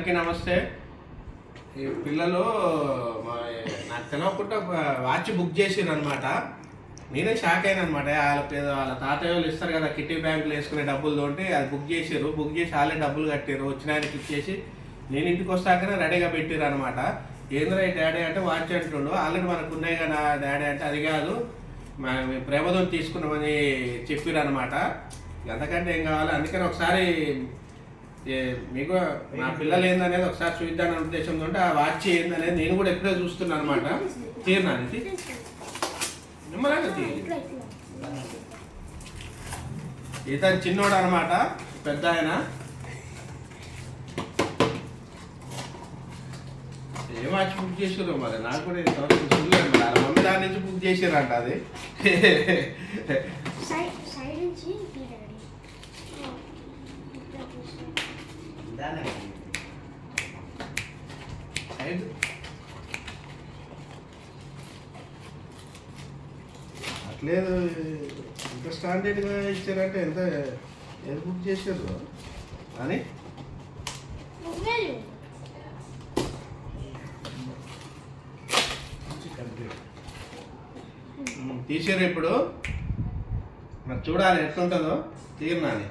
అందరికీ నమస్తే. ఈ పిల్లలు నాకు తెలియకుండా వాచ్ బుక్ చేసిరు అనమాట నేనే షాక్ అయిన అనమాట వాళ్ళ పేద- వాళ్ళ తాతయ్య వాళ్ళు ఇస్తారు కదా కిట్టి బ్యాంకులు వేసుకునే డబ్బులు తోటి అది బుక్ చేసిర్రు. బుక్ చేసి వాళ్ళే డబ్బులు కట్టారు వచ్చిన ఆయనకి ఇచ్చేసి నేను ఇంటికి వస్తాకనే రెడీగా పెట్టారు అనమాట ఏంద్రా ఈ డాడీ అంటే వాచ్ అంటుండు. ఆల్రెడీ మనకు ఉన్నాయి కదా డాడీ అంటే అది కాదు. మా ప్రేమతో తీసుకున్నామని చెప్పారు అనమాట అంతకంటే ఏం కావాలి? అందుకని ఒకసారి మీకు నా పిల్లలు ఏందనేది ఒకసారి చూద్దాం ఉద్దేశంతో ఉంటే ఆ వాచ్ ఏందనేది నేను కూడా ఎప్పుడో చూస్తున్నాను అనమాట తీరినాను ఇది నిమ్మలాగా తీ. ఇతను చిన్నోడు అనమాట పెద్ద ఆయన. ఏ వాచ్ బుక్ చేసారు మరి? నాకు కూడా ఇంతవరకు చూడలేదు మరి. వాళ్ళ మమ్మీ దాని నుంచి బుక్ చేసారంట అది. అట్లేదు ఇంత స్టాండర్డ్గా ఇచ్చారంటే ఎంత ఏది బుక్ చేశారు? అని? తీసారు ఇప్పుడు. మరి చూడాలి ఎట్లుంటుందో. తీరినాని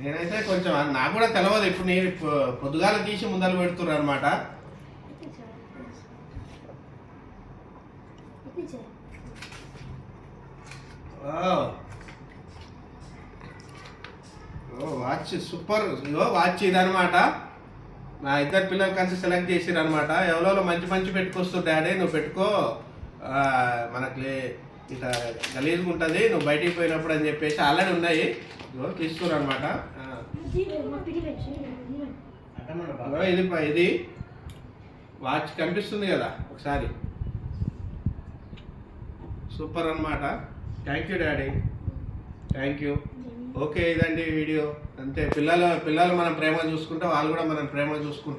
నేనైతే కొంచెం నాకు కూడా తెలియదు ఇప్పుడు నేను పొద్దుగాల తీసి ముందలు పెడుతున్నా అనమాట ఓ వాచ్ సూపర్. ఇదో వాచ్ ఇదనమాట నా ఇద్దరు పిల్లలు కలిసి సెలెక్ట్ చేసిరు అనమాట ఎవరో మంచి మంచి పెట్టుకొస్తారు డాడీ నువ్వు పెట్టుకో. మనకి ఇట్లా గలీజ్గా ఉంటుంది. నువ్వు బయటికి పోయినప్పుడు అని చెప్పేసి ఆల్రెడీ ఉన్నాయి. తీసుకురు అనమాట ఇది ప- ఇది వాచ్ కనిపిస్తుంది కదా ఒకసారి. సూపర్ అన్నమాట. Thank you daddy. Thank you okay ఇదండి వీడియో. అంతే పిల్లలు పిల్లలు మనం ప్రేమ చూసుకుంటే వాళ్ళు కూడా మనం ప్రేమ చూసుకుంటారు.